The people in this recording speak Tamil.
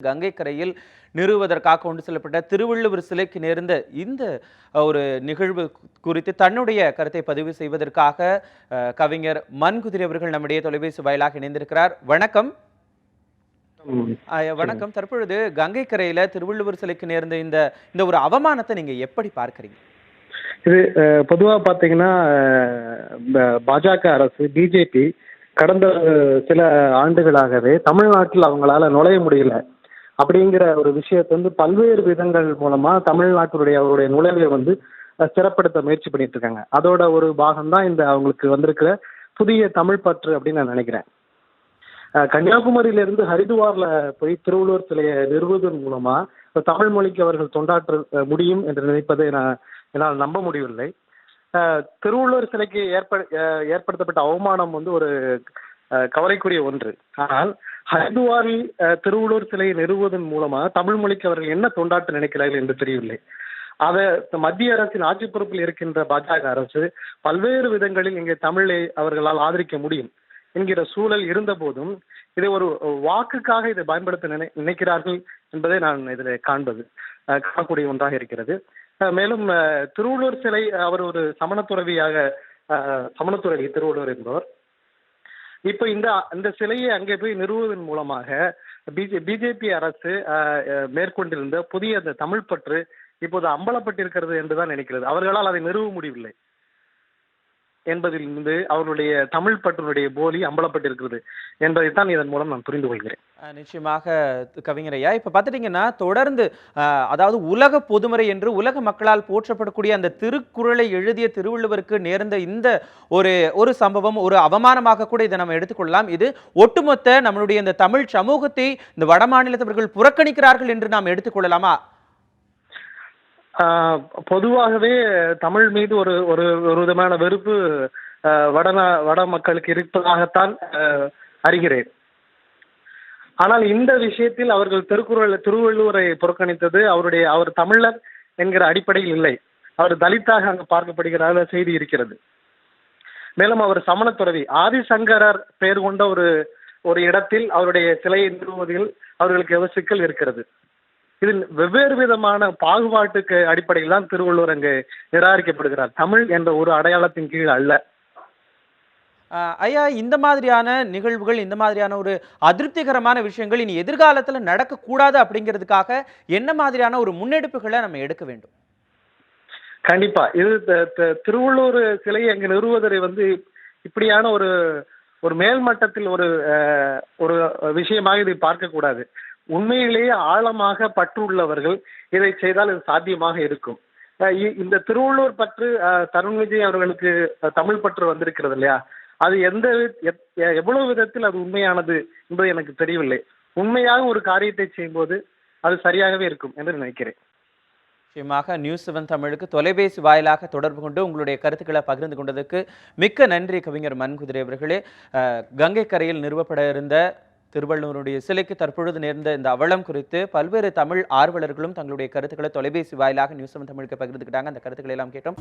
கங்கை கரையில் நிறுவுவதற்காக கொண்டு செல்லப்பட்ட திருவள்ளுவர் சிலைக்கு நேர்ந்த இந்த ஒரு நிகழ்வு குறித்து தன்னுடைய கருத்தை பதிவு செய்வதற்காக அஹ், கவிஞர் மன்குதிரி அவர்கள் நம்முடைய தொலைபேசி வாயிலாக இணைந்திருக்கிறார். வணக்கம். வணக்கம். தற்பொழுது கங்கை கரையில திருவள்ளுவர் சிலைக்கு நேர்ந்த இந்த இந்த ஒரு அவமானத்தை நீங்க எப்படி பார்க்கறீங்க? இது அஹ், பொதுவா பாத்தீங்கன்னா இந்த பாஜக அரசு பிஜேபி கடந்த சில ஆண்டுகளாகவே தமிழ்நாட்டில் அவங்களால நுழைய முடியல. அப்படிங்கிற ஒரு விஷயத்தை வந்து பல்வேறு விதங்கள் மூலமா தமிழ்நாட்டினுடைய அவருடைய நுழைவை வந்து சிறப்படுத்த முயற்சி பண்ணிட்டு இருக்காங்க அதோட ஒரு பாகம் தான் இந்த அவங்களுக்கு வந்திருக்கிற புதிய தமிழ் பற்று அப்படின்னு நான் நினைக்கிறேன். கன்னியாகுமரியிலிருந்து ஹரிதுவார்ல போய் திருவள்ளுவர் சிலையை நிறுவுவதன் மூலமா தமிழ் மொழிக்கு அவர்கள் தொண்டாற்ற முடியும் என்று நினைப்பதை நான் என்னால் நம்ப முடியவில்லை. திருவள்ளுவர் சிலைக்கு ஏற்ப அஹ், ஏற்படுத்தப்பட்ட அவமானம் வந்து ஒரு அஹ், கவலைக்குரிய ஒன்று. ஆனால் ஹரிதுவாரில் திருவள்ளூர் திருவள்ளுவர் சிலையை நிறுவுவதன் மூலமாக தமிழ் மொழிக்கு அவர்கள் என்ன தொண்டாற்ற நினைக்கிறார்கள் என்று தெரியவில்லை. அதை மத்திய அரசின் ஆட்சி பொறுப்பில் இருக்கின்ற பாஜக அரசு பல்வேறு விதங்களில் இங்கே தமிழை அவர்களால் ஆதரிக்க முடியும் என்கிற சூழல் இருந்த போதும் இதை ஒரு வாக்குக்காக இதை பயன்படுத்த நினை நினைக்கிறார்கள் என்பதை நான் இதில் காண்பது காணக்கூடிய ஒன்றாக இருக்கிறது. மேலும் திருவள்ளூர் திருவள்ளுவர் சிலை அவர் ஒரு சமணத்துறவியாக சமணத்துறவி திருவள்ளுவர் என்பவர். இப்போ இந்த இந்த சிலையை அங்கே போய் நிறுவுவதன் மூலமாக பிஜே பிஜேபி அரசு மேற்கொண்டிருந்த புதிய அந்த தமிழ் பற்று இப்போது அம்பலப்பட்டிருக்கிறது என்றுதான் நினைக்கிறது. அவர்களால் அதை நிறுவ முடியவில்லை. என்பதிலிருந்து அவர்களுடைய தமிழ் பற்றினுடைய போலி அம்பலப்பட்டிருக்கிறது என்பதைத்தான் இதன் மூலம் நான் புரிந்து கொள்கிறேன். நிச்சயமாக கவிஞரையா கவிஞர் ஐயா இப்ப பாத்துட்டீங்கன்னா தொடர்ந்து அதாவது உலக பொதுமறை என்று உலக மக்களால் போற்றப்படக்கூடிய அந்த திருக்குறளை எழுதிய திருவள்ளுவருக்கு நேர்ந்த இந்த ஒரு ஒரு சம்பவம் ஒரு அவமானமாக கூட இதை நம்ம எடுத்துக்கொள்ளலாம். இது ஒட்டுமொத்த நம்மளுடைய இந்த தமிழ் சமூகத்தை இந்த வடமாநிலத்தவர்கள் புறக்கணிக்கிறார்கள் என்று நாம் எடுத்துக்கொள்ளலாமா? பொதுவாகவே தமிழ் மீது ஒரு ஒரு ஒரு விதமான வெறுப்பு வடநா வட மக்களுக்கு இருப்பதாகத்தான் அறிகிறேன். ஆனால் இந்த விஷயத்தில் அவர்கள் திருக்குறள் திருவள்ளுவரை புறக்கணித்தது அவருடைய அவர் தமிழர் என்கிற அடிப்படையில் இல்லை. அவர் தலித்தாக அங்கு பார்க்கப்படுகிறார் செய்தி இருக்கிறது. மேலும் அவர் சமணத்துறவி ஆதிசங்கரர் பெயர் கொண்ட ஒரு ஒரு இடத்தில் அவருடைய சிலையை நிறுவுவதில் அவர்களுக்கு எவ்வளவு சிக்கல் இருக்கிறது. இதில் வெவ்வேறு விதமான பாகுபாட்டுக்கு அடிப்படையில் தான் திருவள்ளுவர் அங்கு நிராகரிக்கப்படுகிறார். தமிழ் என்ற ஒரு அடையாளத்தின் கீழ் அல்ல. ஐயா இந்த மாதிரியான நிகழ்வுகள் இந்த மாதிரியான ஒரு அதிருப்திகரமான விஷயங்கள் இனி எதிர்காலத்துல நடக்கக்கூடாது அப்படிங்கிறதுக்காக என்ன மாதிரியான ஒரு முன்னெடுப்புகளை நம்ம எடுக்க வேண்டும்? கண்டிப்பா. இது திருவள்ளுவர் சிலையை அங்கு நிறுவுவதை வந்து இப்படியான ஒரு ஒரு மேல்மட்டத்தில் ஒரு அஹ், ஒரு விஷயமாக இதை பார்க்கக்கூடாது. உண்மையிலேயே ஆழமாக பற்று உள்ளவர்கள் இதை செய்தால் இது சாத்தியமாக இருக்கும். இ- இந்த திருவள்ளுவர் பற்று தருண் விஜய் அவர்களுக்கு தமிழ் பற்று வந்திருக்கிறது இல்லையா? அது எந்த எவ்வளவு விதத்தில் அது உண்மையானது என்பது எனக்கு தெரியவில்லை. உண்மையாக ஒரு காரியத்தை செய்யும்போது அது சரியாகவே இருக்கும் என்று நினைக்கிறேன். நிச்சயமாக நியூஸ் செவன் தமிழுக்கு தொலைபேசி வாயிலாக தொடர்பு கொண்டு உங்களுடைய கருத்துக்களை பகிர்ந்து கொண்டதுக்கு மிக்க நன்றி கவிஞர் மன்குதிரை அவர்களே. கங்கை கரையில் நிறுவப்பட இருந்த திருவள்ளுவருடைய சிலைக்கு தற்பொழுது நேர்ந்த இந்த அவலம் குறித்து பல்வேறு தமிழ் ஆர்வலர்களும் தங்களுடைய கருத்துக்களை தொலைபேசி வாயிலாக நியூஸ் செவன் தமிழுக்கு பகிர்ந்துக்கிட்டாங்க. அந்த கருத்துக்களை எல்லாம் கேட்டோம்.